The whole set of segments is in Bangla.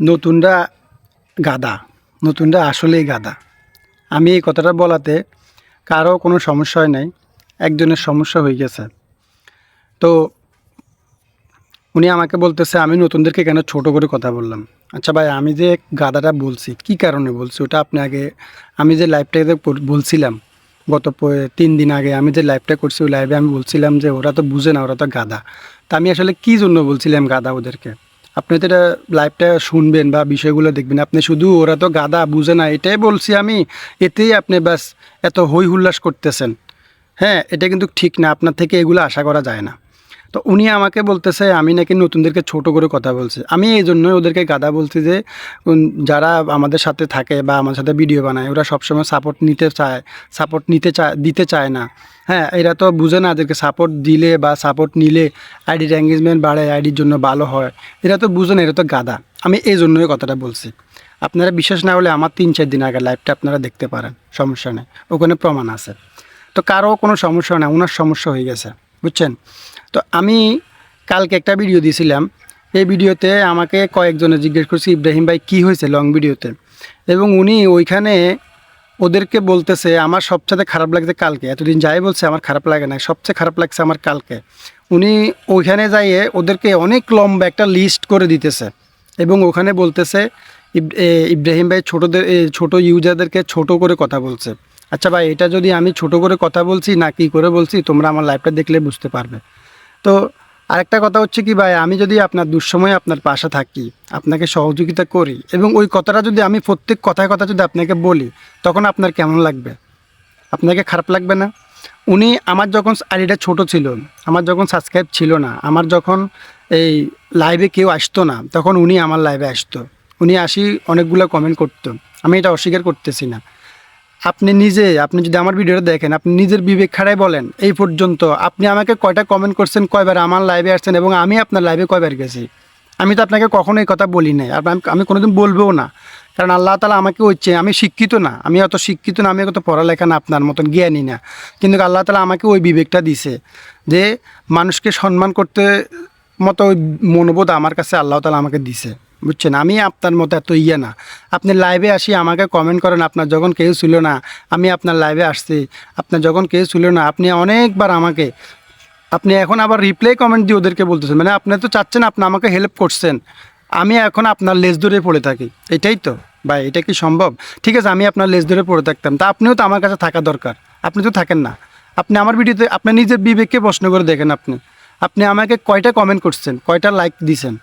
নতুনরা গাদা, নতুনরা আসলেই গাদা। আমি এই কথাটা বলাতে কারও কোনো সমস্যা হয় নাই, একজনের সমস্যা হয়ে গেছে। তো উনি আমাকে বলতেছে, আমি নতুনদেরকে কেন ছোট করে কথা বললাম? আচ্ছা ভাই, আমি যে গাদাটা বলছি, কি কারণে বলছি? ওটা আপনি আগে, আমি যে লাইভটাতে বলছিলাম, গত তিন দিন আগে, আমি যে লাইভটা করছি, ওই লাইভে আমি বলছিলাম যে, ওরা তো বুঝে না, ওরা তো গাদা। তা আমি আসলে কী জন্য বলছিলাম গাদা ওদেরকে? আপনি তো এটা লাইভটা শুনবেন বা বিষয়গুলো দেখবেন। আপনি শুধু ওরা তো গাদা বুঝে না। এটাই বলছি আমি, এতেই আপনি ব্যাস এত হই হুল্লাস করতেছেন। হ্যাঁ এটা কিন্তু ঠিক না। আপনার থেকে এগুলো আশা করা যায় না। তো উনি আমাকে বলতেছে, আমি নাকি নতুনদেরকে ছোট করে কথা বলছি। আমি এই জন্যই ওদেরকে গাদা বলছি যে যারা আমাদের সাথে থাকে বা আমার সাথে ভিডিও বানায়, ওরা সবসময় সাপোর্ট নিতে চায় সাপোর্ট নিতে চায়, দিতে চায় না। হ্যাঁ এরা তো বুঝে না এদেরকে সাপোর্ট দিলে বা সাপোর্ট নিলে আইডির এঙ্গেজমেন্ট বাড়ে আইডির জন্য ভালো হয়। এরা তো বুঝে না, এরা তো গাদা। আমি এই জন্যই কথাটা বলছি। আপনারা বিশ্বাস না হলে আমার তিন চার দিন আগে লাইভটা আপনারা দেখতে পারেন, সমস্যা নেই। ওখানে প্রমাণ আছে। তো কারও কোনো সমস্যা না ওনার সমস্যা হয়ে গেছে। বুঝছেন? তো আমি কালকে একটা ভিডিও দিয়েছিলাম এই ভিডিওতে আমাকে কয়েকজনে জিজ্ঞেস করছে, ইব্রাহিম ভাই, কী হয়েছে লং ভিডিওতে এবং উনি ওইখানে ওদেরকে বলতেছে, আমার সবচেয়ে খারাপ লাগছে কালকে। এতদিন যাই বলছে, আমার খারাপ লাগে না, সবচেয়ে খারাপ লাগছে আমার কালকে। উনি ওইখানে যাইয়ে ওদেরকে অনেক লম্বা একটা লিস্ট করে দিতেছে এবং ওখানে বলতেছে, ইব- ইব্রাহিম ভাই ছোটোদের ছোটো ইউজারদেরকে ছোট করে কথা বলছে। আচ্ছা ভাই, এটা যদি আমি ছোট করে কথা বলছি না কি করে বলছি, তোমরা আমার লাইফটা দেখলে বুঝতে পারবে। তো আরেকটা কথা হচ্ছে কি ভাই, আমি যদি আপনার দুঃসময়ে আপনার পাশে থাকি, আপনাকে সহযোগিতা করি, এবং ওই কথাটা যদি আমি প্রত্যেক কথায় কথা যদি আপনাকে বলি, তখন আপনার কেমন লাগবে? আপনাকে খারাপ লাগবে না? উনি আমার যখন আইডিটা ছোট ছিল, আমার যখন সাবস্ক্রাইব ছিল না, আমার যখন এই লাইভে কেউ আসতো না, তখন উনি আমার লাইভে আসতো। উনি আসি অনেকগুলো কমেন্ট করতো। আমি এটা অস্বীকার করতেছি না। আপনি নিজে, আপনি যদি আমার ভিডিওটা দেখেন, আপনি নিজের বিবেক খাড়াই বলেন, এই পর্যন্ত আপনি আমাকে কয়টা কমেন্ট করছেন, কয়বার আমার লাইভে আসছেন এবং আমি আপনার লাইভে কয়বার গেছি? আমি তো আপনাকে কখনো এই কথা বলি নাই আমি- কোনোদিন বলবেও না। কারণ আল্লাহ তালা আমাকে হচ্ছে আমি শিক্ষিত না, আমি অত শিক্ষিত না, আমি অত পড়ালেখা না আপনার মতন, জ্ঞানী না। কিন্তু আল্লাহ তালা আমাকে ওই বিবেকটা দিছে যে মানুষকে সম্মান করতে মতো ওই মনোবোধ আমার কাছে আল্লাহ তালা আমাকে দিছে। বুঝছেন? আমি আপনার মতো এত ইয়ে না। আপনি লাইভে আসি, আমাকে কমেন্ট করেন, আপনার যখন কেউ ছিল না, আমি আপনার লাইভে আসছি। আপনার যখন কেউ ছিল না, আপনি অনেকবার আমাকে, আপনি এখন আবার রিপ্লাই কমেন্ট দিয়ে ওদেরকে বলতেছেন। মানে আপনি তো চাচ্ছেন, আপনি আমাকে হেল্প করছেন। আমি এখন আপনার লেজ ধরে পড়ে থাকি। এটাই তো। ভাই, এটা কি সম্ভব? ঠিক আছে, আমি আপনার লেজ ধরে পড়ে থাকতাম। তা আপনিও তো আমার কাছে থাকা দরকার। আপনি তো থাকেন না। আপনি আমার ভিডিওতে আপনার নিজের বিবেককে প্রশ্ন করে দেখেন আপনি। আপনি আমাকে কয়টা কমেন্ট করছেন? কয়টা লাইক দিছেন?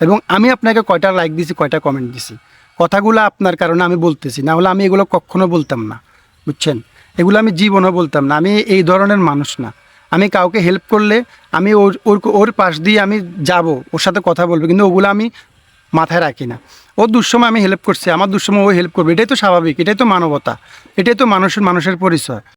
এবং আমি আপনাকে কয়টা লাইক দিছি, কয়টা কমেন্ট দিছি। কথাগুলো আপনার কারণে আমি বলতেছি, না হলে আমি এগুলো কখনো বলতাম না, বুঝছেন? এগুলো আমি জীবনও বলতাম না, আমি এই ধরনের মানুষ না। আমি কাউকে হেল্প করলে আমি ওর ওর ওর পাশ দিয়ে আমি যাব, ওর সাথে কথা বলব, কিন্তু ওগুলো আমি মাথায় রাখি না। ওর দুঃসময় আমি হেল্প করছি, আমার দুঃসময় ও হেল্প করবে, এটাই তো স্বাভাবিক, এটাই তো মানবতা, এটাই তো মানুষের মানুষের পরিচয়।